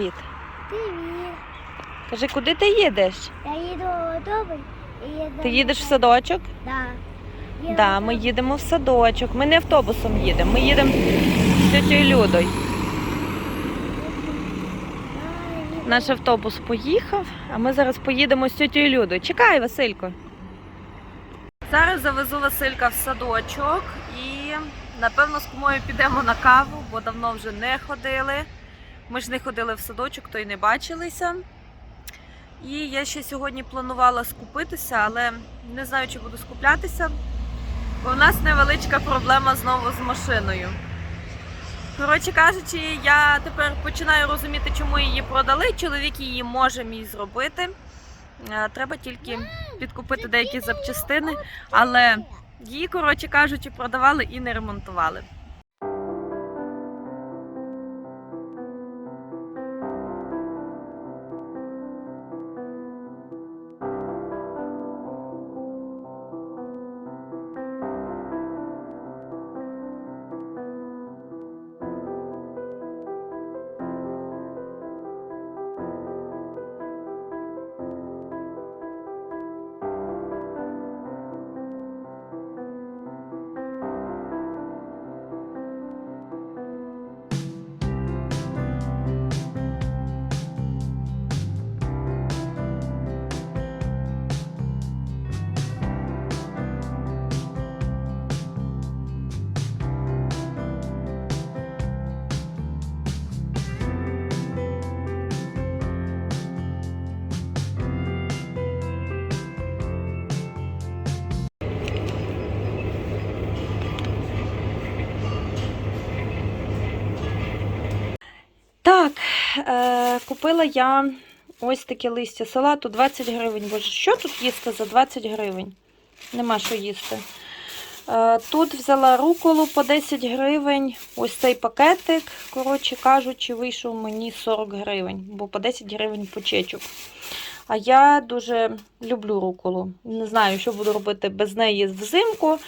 привіт. Привіт. Кажи, куди ти їдеш? Я їду додому. Ти їдеш в садочок? Да. Я Да, ми їдемо в садочок. Ми не автобусом їдемо, ми їдемо з тетєю Людою. Наш автобус поїхав, а ми зараз поїдемо з тетєю Людою. Чекай, Василько. Зараз завезу Василька в садочок і напевно з кумою підемо на каву, бо давно вже не ходили. Ми ж не ходили в садочок, то й не бачилися. І я ще сьогодні планувала скупитися, але не знаю, чи буду скуплятися, бо в нас невеличка проблема знову з машиною. Коротше кажучи, я тепер починаю розуміти, чому її продали. Чоловік її може мій зробити. Е, Треба тільки підкупити деякі запчастини, але її, коротше кажучи, продавали і не ремонтували. Купила я ось таке листя салату 20 гривень. Боже, що тут їсти за 20 гривень? Нема що їсти. Е, тут взяла руколу по 10 гривень. Ось цей пакетик, коротше кажучи, вийшов мені 40 гривень, бо по 10 гривень почечок. А я дуже люблю руколу. Не знаю, що буду робити без неї взимку.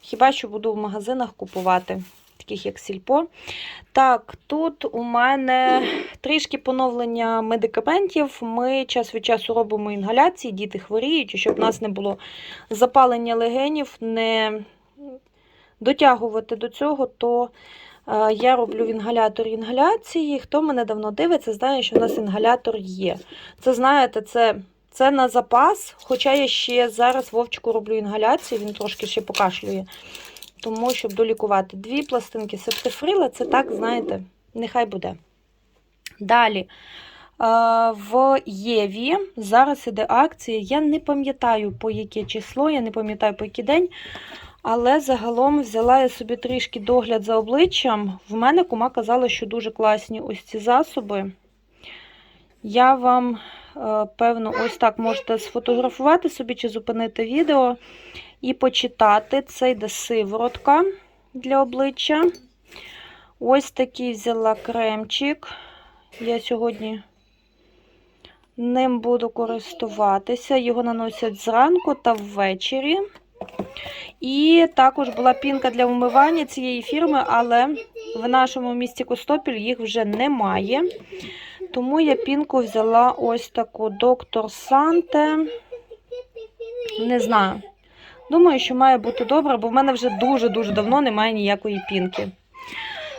Хіба що буду в магазинах купувати, таких як Сільпо. Так, тут у мене трішки поновлення медикаментів. Ми час від часу робимо інгаляції, діти хворіють, щоб в нас не було запалення легенів, не дотягувати до цього, то е, я роблю в інгаляторі інгаляції. Хто мене давно дивиться, знає, що у нас інгалятор є. Це, знаєте, це. Це на запас, хоча я ще зараз Вовчику роблю інгаляцію, він трошки ще покашлює. Тому, щоб долікувати дві пластинки септифрила, це так, знаєте, нехай буде. Далі. е, В Єві зараз іде акція. Я не пам'ятаю, по яке число, я не пам'ятаю, по який день. Але загалом взяла я собі трішки догляд за обличчям. В мене кума казала, що дуже класні ось ці засоби. Я вам, певно, ось так можете сфотографувати собі чи зупинити відео і почитати. Це йде сиворотка для обличчя. Ось такий взяла кремчик. Я сьогодні ним буду користуватися. Його наносять зранку та ввечері. І також була пінка для вмивання цієї фірми, але в нашому місті Костопіль їх вже немає. Тому я пінку взяла ось таку доктор Санте. Не знаю. Думаю, що має бути добре, бо в мене вже дуже-дуже давно немає ніякої пінки.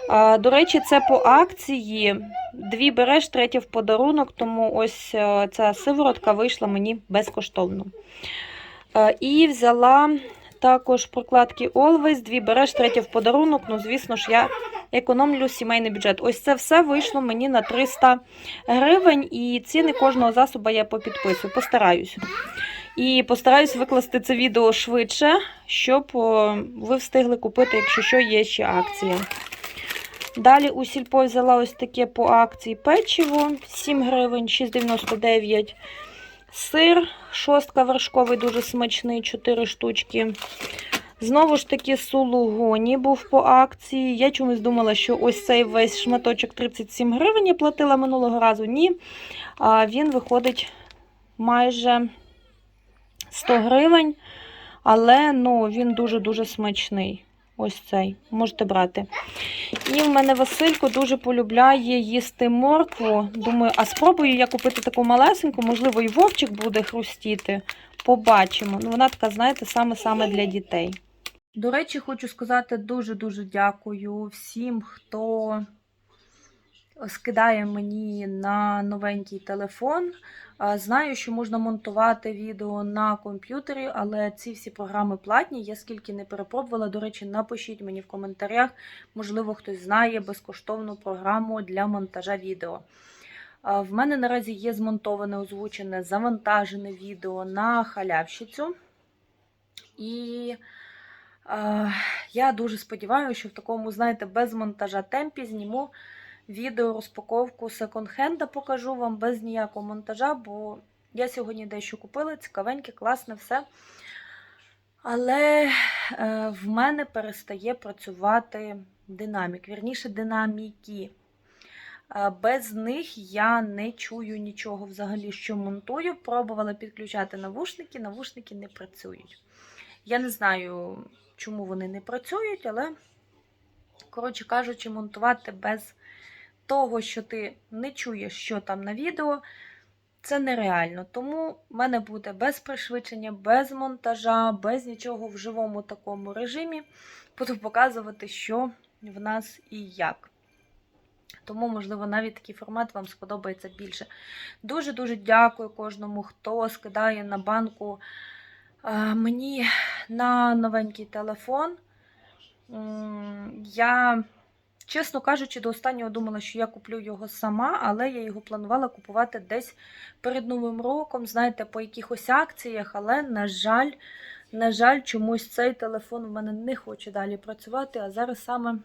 А, До речі, це по акції. Дві береш, третя в подарунок, тому ось е, ця сиворотка вийшла мені безкоштовно. Е, І взяла також прокладки Always, дві береш, третя в подарунок. Ну, звісно ж, я економлю сімейний бюджет. Ось це все вийшло мені на 300 гривень, і ціни кожного засобу я попідписую. Постараюсь. І постараюсь викласти це відео швидше, щоб ви встигли купити, якщо що, є ще акція. Далі у сільпо взяла ось таке по акції печиво 7 гривень, 6,99. Сир, шостка вершковий, дуже смачний, 4 штучки. Знову ж таки, сулугоні був по акції. Я чомусь думала, що ось цей весь шматочок 37 гривень я платила минулого разу. Ні. А він виходить майже 100 гривень, але ну, він дуже-дуже смачний. Ось цей. Можете брати. І в мене Василько дуже полюбляє їсти моркву. Думаю, а спробую я купити таку малесеньку, можливо, і вовчик буде хрустіти. Побачимо. Ну, вона така, знаєте, саме-саме для дітей. До речі, хочу сказати дуже-дуже дякую всім, хто скидає мені на новенький телефон. Знаю, що можна монтувати відео на комп'ютері, але ці всі програми платні. Я скільки не перепробувала. До речі, напишіть мені в коментарях. Можливо, хтось знає безкоштовну програму для монтажа відео. В мене наразі є змонтоване, озвучене, завантажене відео на халявщицю. І я дуже сподіваюся, що в такому, знаєте, без монтажа темпі зніму відео розпаковку секонд-хенда покажу вам без ніякого монтажа, бо я сьогодні дещо купила, цікавеньке, класне все. Але е, в мене перестає працювати динамік, вірніше, динаміки. Е, Без них я не чую нічого взагалі, що монтую. Пробувала підключати навушники, навушники не працюють. Я не знаю, чому вони не працюють, але, коротше кажучи, монтувати без того, що ти не чуєш, що там на відео, це нереально. Тому в мене буде без пришвидшення, без монтажа, без нічого в живому такому режимі. Буду показувати, що в нас і як. Тому, можливо, навіть такий формат вам сподобається більше. Дуже-дуже дякую кожному, хто скидає на банку мені на новенький телефон. Я, чесно кажучи, до останнього думала, що я куплю його сама, але я його планувала купувати десь перед Новим роком, знаєте, по якихось акціях. Але, на жаль, на жаль, чомусь цей телефон в мене не хоче далі працювати. А зараз саме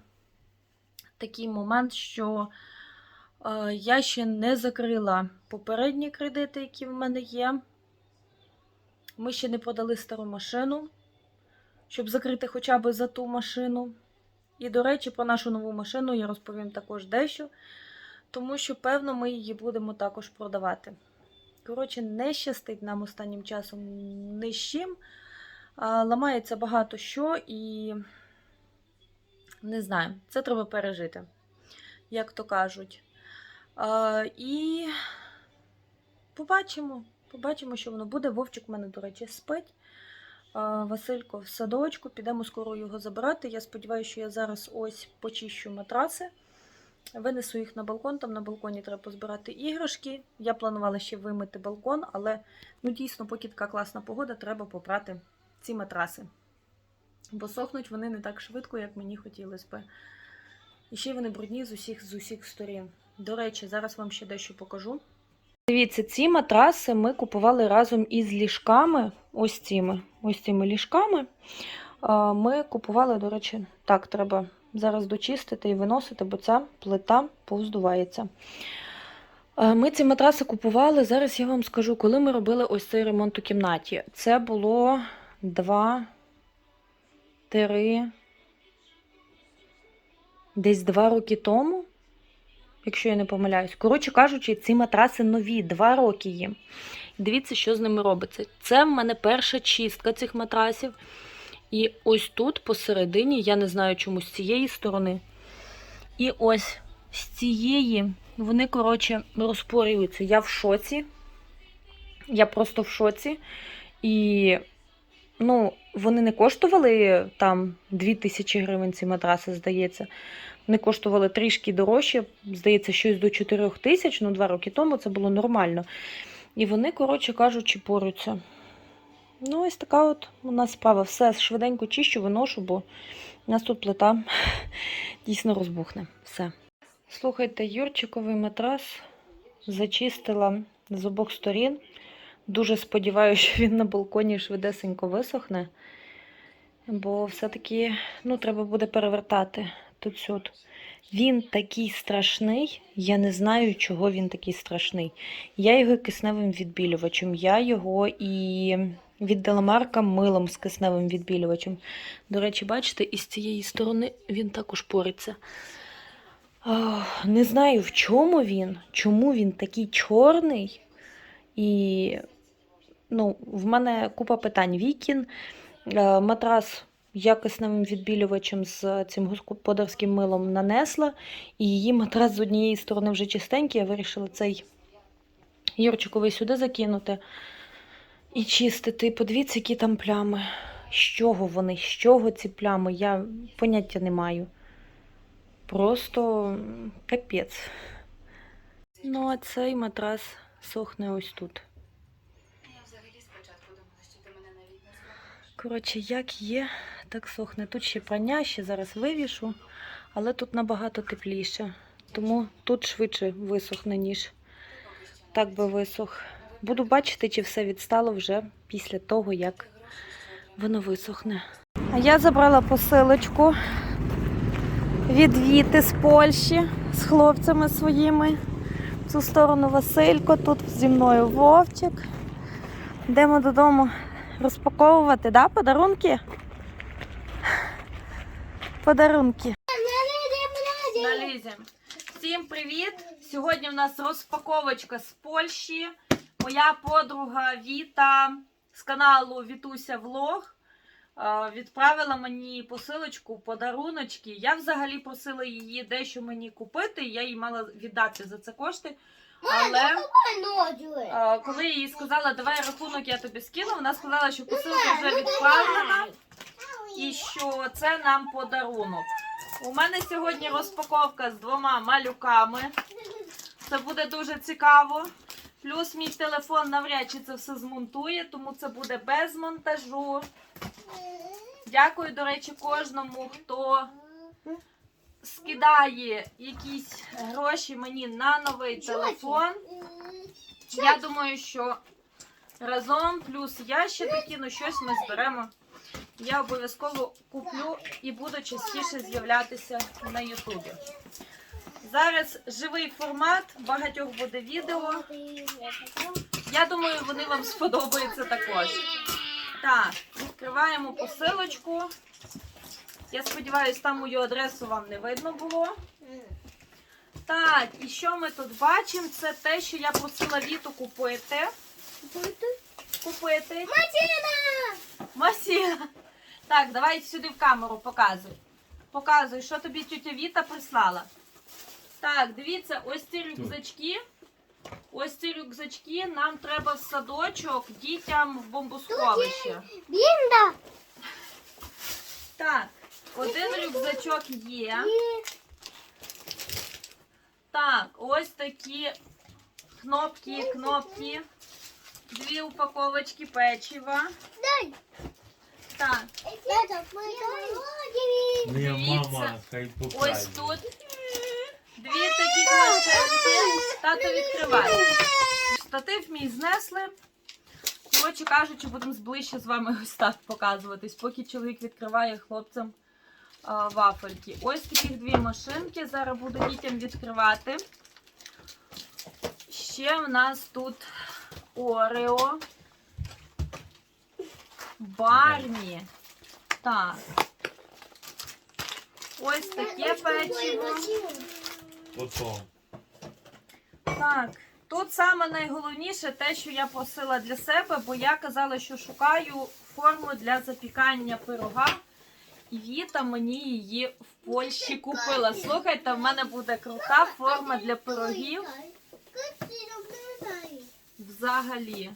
такий момент, що е, я ще не закрила попередні кредити, які в мене є. Ми ще не продали стару машину, щоб закрити хоча б за ту машину. І, до речі, про нашу нову машину я розповім також дещо, тому що, певно, ми її будемо також продавати. Коротше, не щастить нам останнім часом ні з чим. Ламається багато що і не знаю, це треба пережити, як то кажуть. І побачимо. Побачимо, що воно буде. Вовчик в мене, до речі, спить. Василько в садочку, підемо скоро його забирати. Я сподіваюся, що я зараз ось почищу матраси. Винесу їх на балкон, там на балконі треба позбирати іграшки. Я планувала ще вимити балкон, але ну, дійсно, поки така класна погода, треба попрати ці матраси. Бо сохнуть вони не так швидко, як мені хотілося би. І ще вони брудні з усіх, з усіх сторін. До речі, зараз вам ще дещо покажу. Дивіться, ці матраси ми купували разом із ліжками. Ось цими, ось цими ліжками. Ми купували, до речі, так, треба зараз дочистити і виносити, бо ця плита повздувається. Ми ці матраси купували. Зараз я вам скажу, коли ми робили ось цей ремонт у кімнаті. Це було два, три, десь два роки тому якщо я не помиляюсь. Коротше кажучи, ці матраси нові, два роки їм. Дивіться, що з ними робиться. Це в мене перша чистка цих матрасів. І ось тут посередині, я не знаю, чому з цієї сторони. І ось з цієї вони, коротше, розпорюються. Я в шоці. Я просто в шоці. І, ну, вони не коштували там 2000 гривень ці матраси, здається. Вони коштували трішки дорожче, здається, щось до 4 тисяч, ну, два роки тому це було нормально. І вони, коротше кажучи, поруться. Ну, ось така от у нас справа. Все швиденько чищу, виношу, бо у нас тут плита дійсно розбухне. Все. Слухайте, Юрчиковий матрас зачистила з обох сторін. Дуже сподіваюся, що він на балконі швидесенько висохне. Бо все-таки ну, треба буде перевертати тут. Він такий страшний, я не знаю, чого він такий страшний. Я його кисневим відбілювачем, я його і від Деламарка милом з кисневим відбілювачем. До речі, бачите, із цієї сторони він також пориться. Не знаю, в чому він, чому він такий чорний. І ну, в мене купа питань. Вікін, е, матрас якісним відбілювачем з цим господарським милом нанесла. І її матрас з однієї сторони вже чистенький. Я вирішила цей Юрчиковий сюди закинути і чистити. Подивіться, які там плями. З чого вони? З чого ці плями? Я поняття не маю. Просто капець. Ну, а цей матрас сохне ось тут. Коротше, як є, так сохне. Тут ще прання, ще зараз вивішу, але тут набагато тепліше. Тому тут швидше висохне, ніж так би висох. Буду бачити, чи все відстало вже після того, як воно висохне. А я забрала посилочку від Віти з Польщі з хлопцями своїми. В цю сторону Василько, тут зі мною Вовчик. Йдемо додому розпаковувати, да, подарунки? Подарунки. Налізем. Всім привіт! Сьогодні в нас розпаковочка з Польщі. Моя подруга Віта з каналу Вітуся Влог е, відправила мені посилочку, подаруночки. Я взагалі просила її дещо мені купити. Я їй мала віддати за це кошти. Але е, коли я їй сказала, давай рахунок я тобі скину, вона сказала, що посилка вже відправлена і що це нам подарунок. У мене сьогодні розпаковка з двома малюками. Це буде дуже цікаво. Плюс мій телефон навряд чи це все змонтує, тому це буде без монтажу. Дякую, до речі, кожному, хто скидає якісь гроші мені на новий телефон. Я думаю, що разом плюс я ще докину щось ми зберемо. Я обов'язково куплю і буду частіше з'являтися на Ютубі. Зараз живий формат, багатьох буде відео. Я думаю, вони вам сподобаються також. Так, відкриваємо посилочку. Я сподіваюся, там мою адресу вам не видно було. Так, і що ми тут бачимо? Це те, що я просила Віту купити. Купити. Масіна. Так, давай сюди в камеру показуй. Показуй, що тобі тетя Віта прислала. Так, дивіться, ось ці рюкзачки. Ось ці рюкзачки нам треба в садочок дітям в бомбосховище. Бінда. Так, один рюкзачок є. Так, ось такі кнопки, кнопки. Дві упаковочки печива. Дай. Так, Моя мама хай ось тут дві такі машинки. Тато відкриває. Штатив мій знесли. Коротше кажучи, будемо зближче з вами ось так показуватись, поки чоловік відкриває хлопцям а, вафельки. Ось таких дві машинки. Зараз буду дітям відкривати. Ще в нас тут Орео. Барні. Так. Ось таке печиво. Потом. Так, тут саме найголовніше те, що я просила для себе, бо я казала, що шукаю форму для запікання пирога. І Віта мені її в Польщі купила. Слухайте, в мене буде крута форма для пирогів взагалі.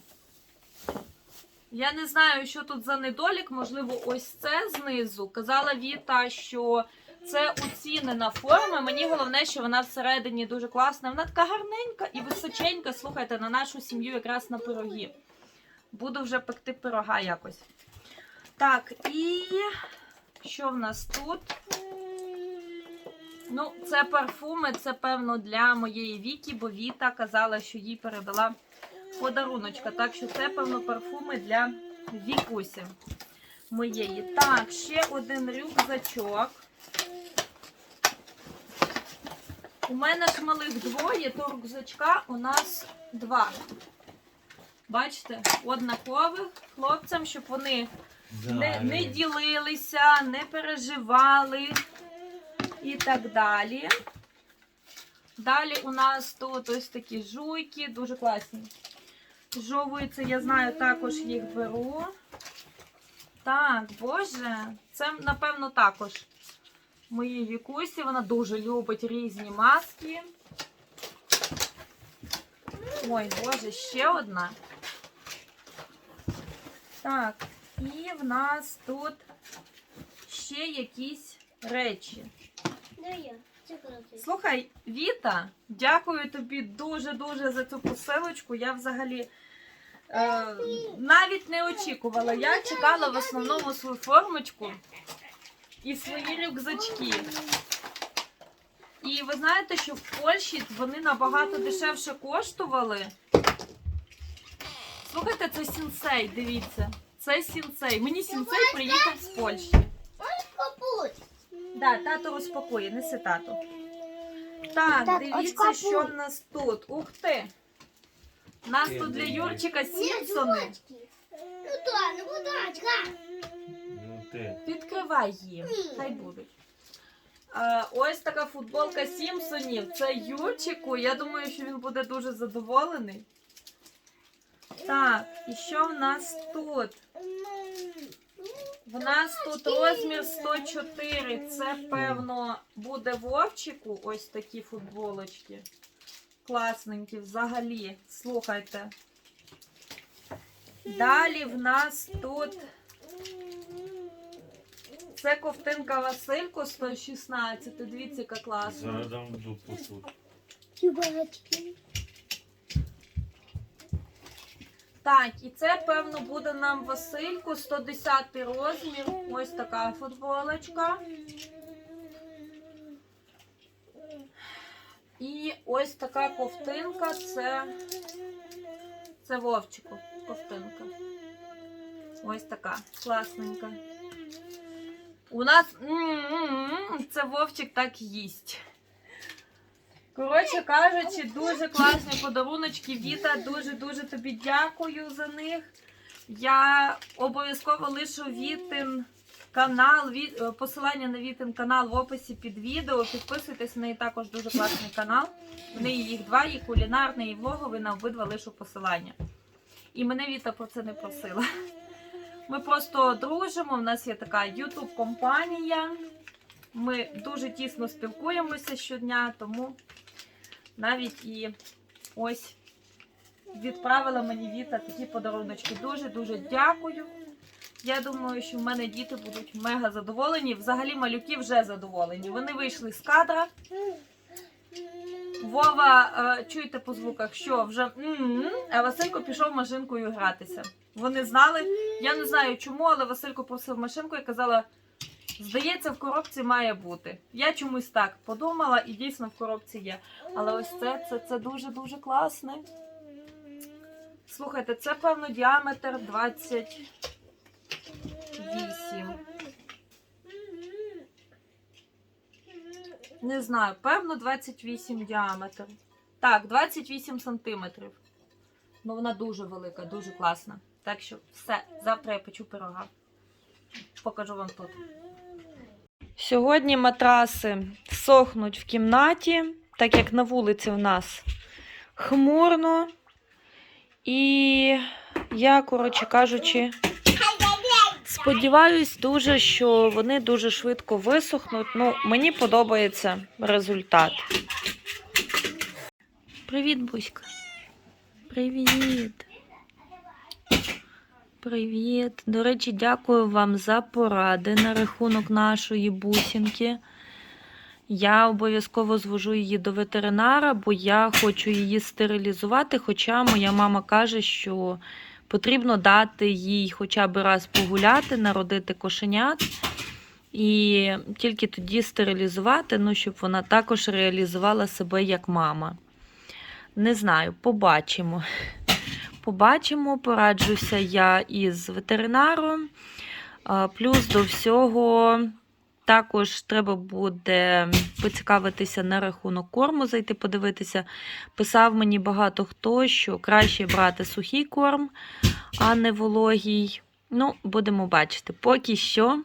Я не знаю, що тут за недолік, можливо, ось це знизу. Казала Віта, що це оцінена форма. Мені головне, що вона всередині дуже класна. Вона така гарненька і височенька. Слухайте, на нашу сім'ю якраз на пироги. Буду вже пекти пирога якось. Так, і що в нас тут? Ну, це парфуми, це певно для моєї Вікі, бо Віта казала, що їй передала подаруночка. Так що це, певно, парфуми для Вікусі моєї. Так, ще один рюкзачок. У мене ж малих двоє, то рюкзачка у нас два. Бачите, однакових хлопцям, щоб вони не, не ділилися, не переживали і так далі. Далі у нас тут ось такі жуйки, дуже класні. Жовуються, я знаю, також їх беру. Так, боже, це напевно також моїй вікусі. Вона дуже любить різні маски. Ой, боже, ще одна. Так, і в нас тут ще якісь речі. Слухай, Віта, дякую тобі дуже-дуже за цю посилочку. Я взагалі навіть не очікувала. Я чекала в основному свою формочку і свої рюкзачки. І ви знаєте, що в Польщі вони набагато дешевше коштували. Слухайте, це сінсей, дивіться. Це сінсей. Мені сінсей приїхав з Польщі. Да, тато розпакує, неси тато. Так, дивіться, що в нас тут. Ух ти! У нас тут для Юрчика Сімпсони. Ну то, ну удачка. Ну ти. Відкривай її. Хай будуть. Е, ось така футболка Сімпсонів. Це Юрчику. Я думаю, що він буде дуже задоволений. Так, і що в нас тут? В нас тут розмір 104. Це, певно, буде Вовчику. Ось такі футболочки. Класненькі взагалі. Слухайте. Далі в нас тут. Це ковтинка Василько 116. Дивіться, яка класна. Зараз дам дупу тут. Чубачки. Так, і це, певно, буде нам Васильку 110 розмір. Ось така футболочка. І ось така ковтинка. Це, це Вовчику ковтинка. Ось така класненька. У нас це Вовчик так їсть. Коротше кажучи, дуже класні подаруночки. Віта, дуже-дуже тобі дякую за них. Я обов'язково лишу Вітин канал, ві- е, посилання на Вітин канал в описі під відео. Підписуйтесь на неї також дуже класний канал. В неї їх два, і кулінарний, і влоговий, на обидва лишу посилання. І мене Віта про це не просила. Ми просто дружимо. У нас є така YouTube компанія. Ми дуже тісно спілкуємося щодня, тому навіть і ось відправила мені Віта такі подаруночки. Дуже-дуже дякую. Я думаю, що в мене діти будуть мега задоволені. Взагалі малюки вже задоволені. Вони вийшли з кадра. Вова, е, чуєте по звуках, що вже а Василько пішов машинкою гратися. Вони знали. Я не знаю чому, але Василько просив машинку і казала, здається, в коробці має бути. Я чомусь так подумала, і дійсно в коробці є. Але ось це, це, це дуже-дуже класне. Слухайте, це певно діаметр 28. Не знаю, певно 28 діаметр. Так, 28 сантиметрів. Ну вона дуже велика, дуже класна. Так що все, завтра я печу пирога. Покажу вам тут. Сьогодні матраси сохнуть в кімнаті, так як на вулиці в нас хмурно. І я, коротше кажучи, сподіваюсь дуже, що вони дуже швидко висохнуть. Ну, мені подобається результат. Привіт, Буська. Привіт. Привіт. До речі, дякую вам за поради на рахунок нашої бусинки. Я обов'язково звожу її до ветеринара, бо я хочу її стерилізувати. Хоча моя мама каже, що потрібно дати їй хоча б раз погуляти, народити кошенят. І тільки тоді стерилізувати, ну, щоб вона також реалізувала себе як мама. Не знаю, побачимо. Побачимо, пораджуся я із ветеринаром. Плюс до всього, також треба буде поцікавитися на рахунок корму, зайти подивитися. Писав мені багато хто, що краще брати сухий корм, а не вологий. Ну, будемо бачити. Поки що.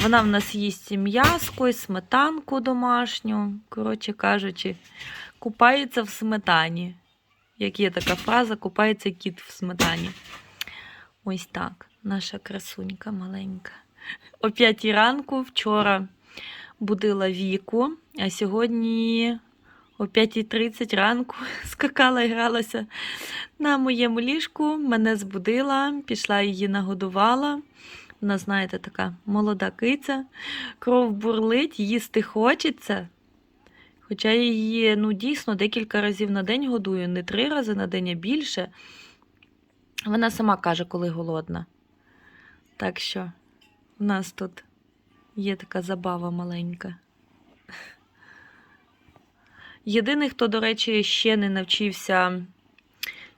Вона в нас їсть м'яско, і сметанку домашню. Коротше кажучи, купається в сметані. Як є така фраза, купається кіт в сметані. Ось так. наша красунька маленька. О п'ятій ранку вчора будила віку, а сьогодні о 5.30 ранку скакала і гралася на моєму ліжку, мене збудила, пішла її нагодувала. Вона, знаєте, така молода киця, кров бурлить, їсти хочеться. Хоча її ну, дійсно декілька разів на день годую, не три рази на день, а більше. Вона сама каже, коли голодна. Так що в нас тут є така забава маленька. Єдиний, хто, до речі, ще не навчився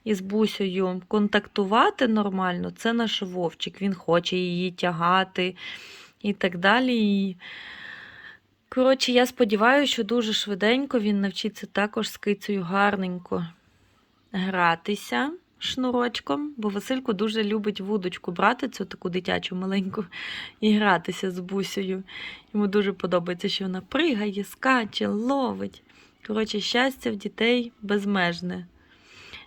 із бусею контактувати нормально, це наш вовчик. Він хоче її тягати і так далі. І... Коротше, я сподіваюся, що дуже швиденько він навчиться також з кицею гарненько гратися шнурочком, бо Василько дуже любить вудочку брати, цю таку дитячу маленьку, і гратися з бусею. Йому дуже подобається, що вона пригає, скаче, ловить. Коротше, щастя в дітей безмежне.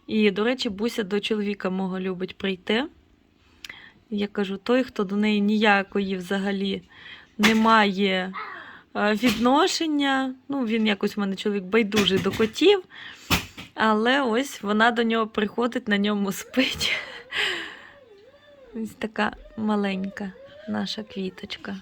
І, до речі, Буся до чоловіка мого любить прийти. Я кажу, той, хто до неї ніякої взагалі не має е, відношення. Ну, він якось в мене чоловік байдужий до котів. Але ось вона до нього приходить, на ньому спить. Ось така маленька наша квіточка.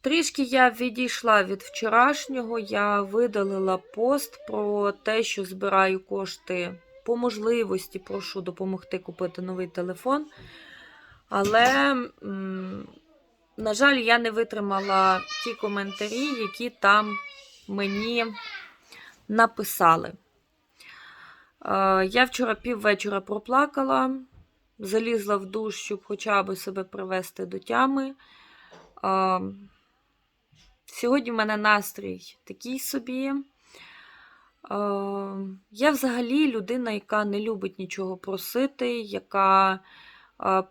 Трішки я відійшла від вчорашнього. Я видалила пост про те, що збираю кошти по можливості, прошу допомогти купити новий телефон. Але, на жаль, я не витримала ті коментарі, які там мені написали. Е, Я вчора піввечора проплакала, залізла в душ, щоб хоча б себе привести до тями. Е, Сьогодні в мене настрій такий собі. Е, Я взагалі людина, яка не любить нічого просити, яка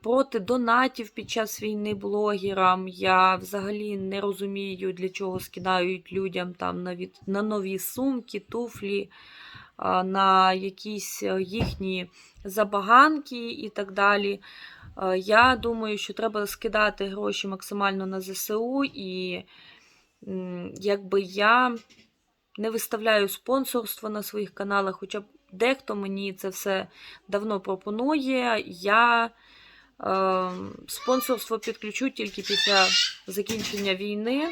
проти донатів під час війни блогерам. Я взагалі не розумію, для чого скидають людям там на, від... на нові сумки, туфлі, на якісь е, їхні забаганки і так далі. Я думаю, що треба скидати гроші максимально на ЗСУ і якби я не виставляю спонсорство на своїх каналах, хоча б дехто мені це все давно пропонує. Я спонсорство підключу тільки після закінчення війни.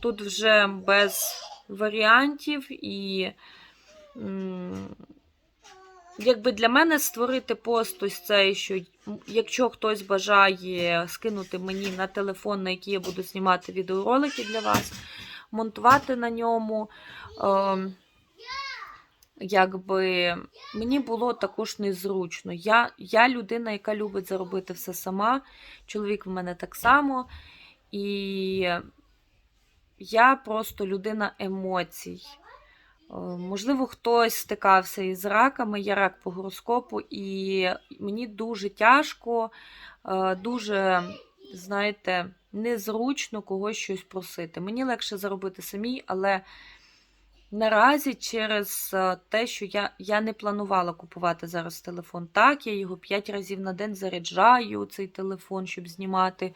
Тут вже без варіантів і. Якби для мене створити пост ось цей, що якщо хтось бажає скинути мені на телефон, на який я буду знімати відеоролики для вас, монтувати на ньому, е, якби мені було також незручно. Я, я людина, яка любить заробити все сама. Чоловік в мене так само. І я просто людина емоцій. Е, Можливо, хтось стикався із раками, я рак по гороскопу, і мені дуже тяжко, е, дуже, знаєте, незручно когось щось просити. Мені легше заробити самій, але наразі через е, те, що я, я не планувала купувати зараз телефон. Так, я його 5 разів на день заряджаю, цей телефон, щоб знімати.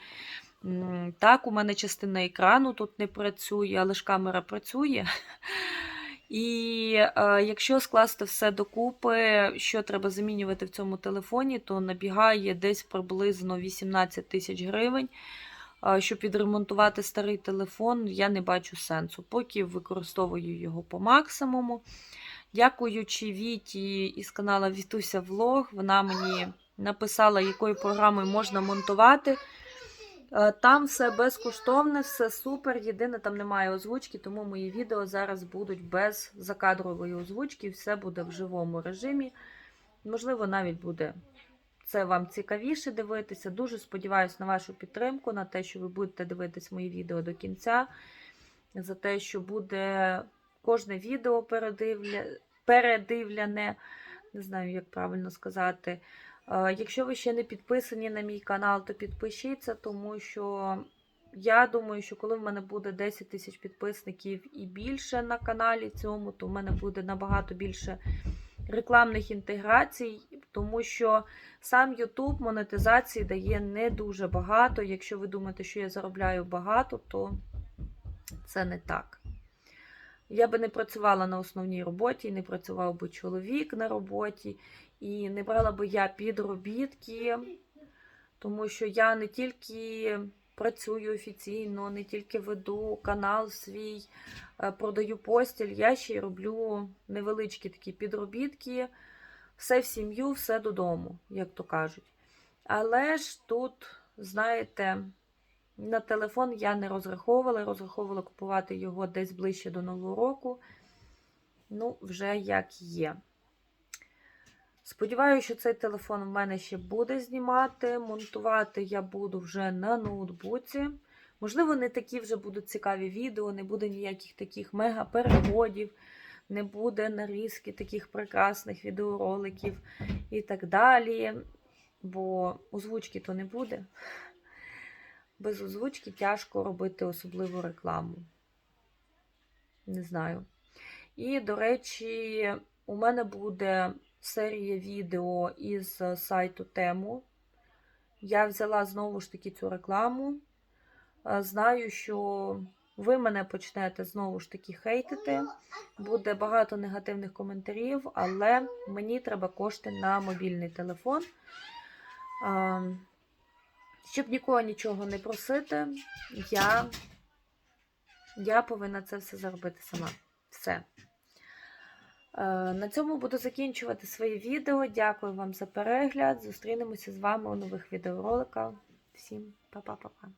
Так, у мене частина екрану тут не працює, але ж камера працює. І е, якщо скласти все докупи, що треба замінювати в цьому телефоні, то набігає десь приблизно 18 тисяч гривень. Щоб відремонтувати старий телефон, я не бачу сенсу, поки використовую його по максимуму. Дякуючи Віті із каналу Вітуся Влог, вона мені написала, якою програмою можна монтувати. Е, Там все безкоштовне, все супер. Єдине, там немає озвучки, тому мої відео зараз будуть без закадрової озвучки, все буде в живому режимі. Можливо, навіть буде це вам цікавіше дивитися. Дуже сподіваюся на вашу підтримку, на те, що ви будете дивитись мої відео до кінця, за те, що буде кожне відео передивля... передивляне. Не знаю, як правильно сказати. Е, Якщо ви ще не підписані на мій канал, то підпишіться, тому що я думаю, що коли в мене буде 10 тисяч підписників і більше на каналі цьому, то в мене буде набагато більше рекламних інтеграцій, тому що сам YouTube монетизації дає не дуже багато. Якщо ви думаєте, що я заробляю багато, то це не так. Я би не працювала на основній роботі, не працював би чоловік на роботі, і не брала би я підробітки, тому що я не тільки працюю офіційно, не тільки веду канал свій, е, продаю постіль, я ще й роблю невеличкі такі підробітки, все в сім'ю, все додому, як то кажуть. Але ж тут, знаєте, на телефон я не розраховувала, розраховувала купувати його десь ближче до Нового року. Ну, вже як є. Сподіваюся, що цей телефон в мене ще буде знімати. Монтувати я буду вже на ноутбуці. Можливо, не такі вже будуть цікаві відео, не буде ніяких таких мега-переводів, не буде нарізки таких прекрасних відеороликів і так далі. Бо озвучки то не буде. Без озвучки тяжко робити особливу рекламу. Не знаю. І, до речі, у мене буде серія відео із сайту Тему. Я взяла знову ж таки цю рекламу. Е, Знаю, що ви мене почнете знову ж таки хейтити. Буде багато негативних коментарів, але мені треба кошти на мобільний телефон. Щоб нікого нічого не просити, я, я повинна це все заробити сама. Все. Е, На цьому буду закінчувати своє відео. Дякую вам за перегляд. Зустрінемося з вами у нових відеороликах. Всім па-па-па-па.